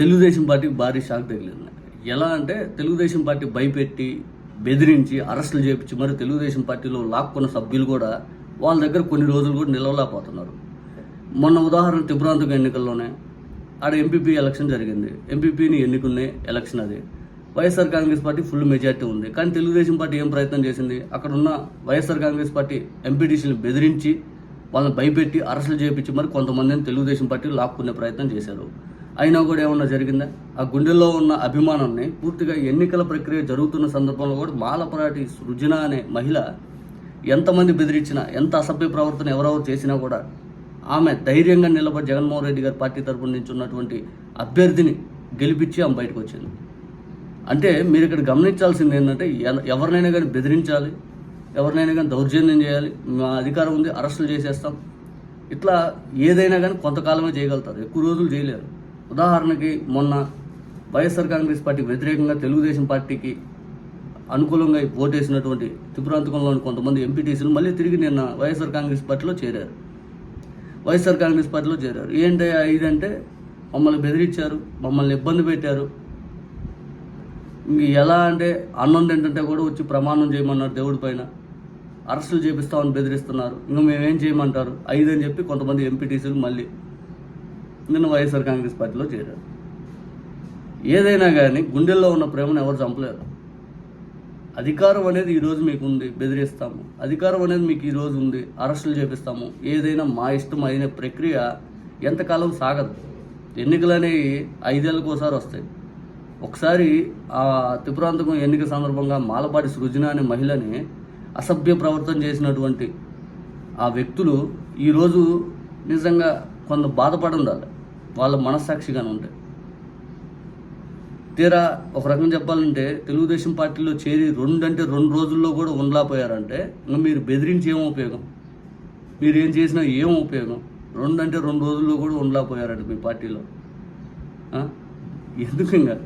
తెలుగుదేశం పార్టీకి భారీ షాక్ తగిలింది. ఎలా అంటే తెలుగుదేశం పార్టీ భయపెట్టి బెదిరించి అరెస్టులు చేపించి మరి తెలుగుదేశం పార్టీలో లాక్కున్న సభ్యులు కూడా వాళ్ళ దగ్గర కొన్ని రోజులు కూడా నిలవలేకపోతున్నారు. మొన్న ఉదాహరణ త్రిపురాంతక ఎన్నికల్లోనే ఆడ ఎంపీపీ ఎలక్షన్ జరిగింది. ఎంపీపీని ఎన్నుకునే ఎలక్షన్ అది. YSR Congress party full majority ఉంది. కానీ తెలుగుదేశం పార్టీ ఏం ప్రయత్నం చేసింది? అక్కడ ఉన్న వైఎస్ఆర్ కాంగ్రెస్ పార్టీ ఎంపీటీసీని బెదిరించి వాళ్ళని భయపెట్టి అరెస్టులు చేయించి మరి కొంతమందిని తెలుగుదేశం పార్టీ లాక్కునే ప్రయత్నం చేశారు. అయినా కూడా ఏమన్నా జరిగిందా? ఆ గుండెల్లో ఉన్న అభిమానాన్ని పూర్తిగా ఎన్నికల ప్రక్రియ జరుగుతున్న సందర్భంలో కూడా మాలపరాటి సృజన అనే మహిళ ఎంతమంది బెదిరించినా ఎంత అసభ్య ప్రవర్తన ఎవరెవరు చేసినా కూడా ఆమె ధైర్యంగా నిలబడి జగన్మోహన్ రెడ్డి గారి పార్టీ తరపున నుంచి ఉన్నటువంటి అభ్యర్థిని గెలిపించి ఆమె బయటకు వచ్చింది. అంటే మీరు ఇక్కడ గమనించాల్సింది ఏంటంటే ఎవరినైనా కానీ బెదిరించాలి ఎవరినైనా కానీ దౌర్జన్యం చేయాలి మా అధికారం ఉంది అరెస్టులు చేసేస్తాం. ఇట్లా ఏదైనా కానీ కొంతకాలమే చేయగలుగుతారు ఎక్కువ రోజులు చేయలేరు. ఉదాహరణకి మొన్న వైఎస్ఆర్ కాంగ్రెస్ పార్టీకి వ్యతిరేకంగా తెలుగుదేశం పార్టీకి అనుకూలంగా ఓటేసినటువంటి త్రిపురాంతకంలోని కొంతమంది ఎంపీటీసీలు మళ్ళీ తిరిగి నిన్న వైఎస్ఆర్ కాంగ్రెస్ పార్టీలో చేరారు. వైఎస్ఆర్ కాంగ్రెస్ పార్టీలో చేరారు. ఏంటయ్యా ఇదంటే? మమ్మల్ని బెదిరించారు మమ్మల్ని ఇబ్బంది పెట్టారు. ఇంక ఎలా అంటే అన్నం తింటుంటే కూడా వచ్చి ప్రమాణం చేయమన్నారు దేవుడి పైన. అరెస్టులు చేపిస్తామని బెదిరిస్తున్నారు. ఇంకా మేమేం చేయమంటారు? ఐదు అని చెప్పి కొంతమంది ఎంపీటీసీలు మళ్ళీ నిన్న వైఎస్ఆర్ కాంగ్రెస్ పార్టీలో చేరారు. ఏదైనా కానీ గుండెల్లో ఉన్న ప్రేమను ఎవరు చంపలేరు. అధికారం అనేది ఈరోజు మీకు ఉంది బెదిరిస్తాము. అధికారం అనేది మీకు ఈరోజు ఉంది అరెస్టులు చేపిస్తాము. ఏదైనా మా ఇష్టం అయిన ప్రక్రియ ఎంతకాలం సాగదు. ఎన్నికలు అనేవి ఐదేళ్ళకు ఒకసారి వస్తాయి. ఒకసారి ఆ త్రిపురాంతకం ఎన్నిక సందర్భంగా మాలపాటి సృజన అనే మహిళని అసభ్య ప్రవర్తన చేసినటువంటి ఆ వ్యక్తులు ఈరోజు నిజంగా కొంత బాధపడి ఉండాలి. వాళ్ళ మనస్సాక్షిగానే ఉంటాయి. తీరా ఒక రకం చెప్పాలంటే తెలుగుదేశం పార్టీలో చేరి రెండు అంటే రెండు రోజుల్లో కూడా ఉండలేకపోయారంటే ఇంకా మీరు బెదిరించి ఏం ఉపయోగం? మీరు ఏం చేసినా ఏం ఉపయోగం? రెండు అంటే రెండు రోజుల్లో కూడా ఉండలేకపోయారండి మీ పార్టీలో. ఎందుకు ఇంకా?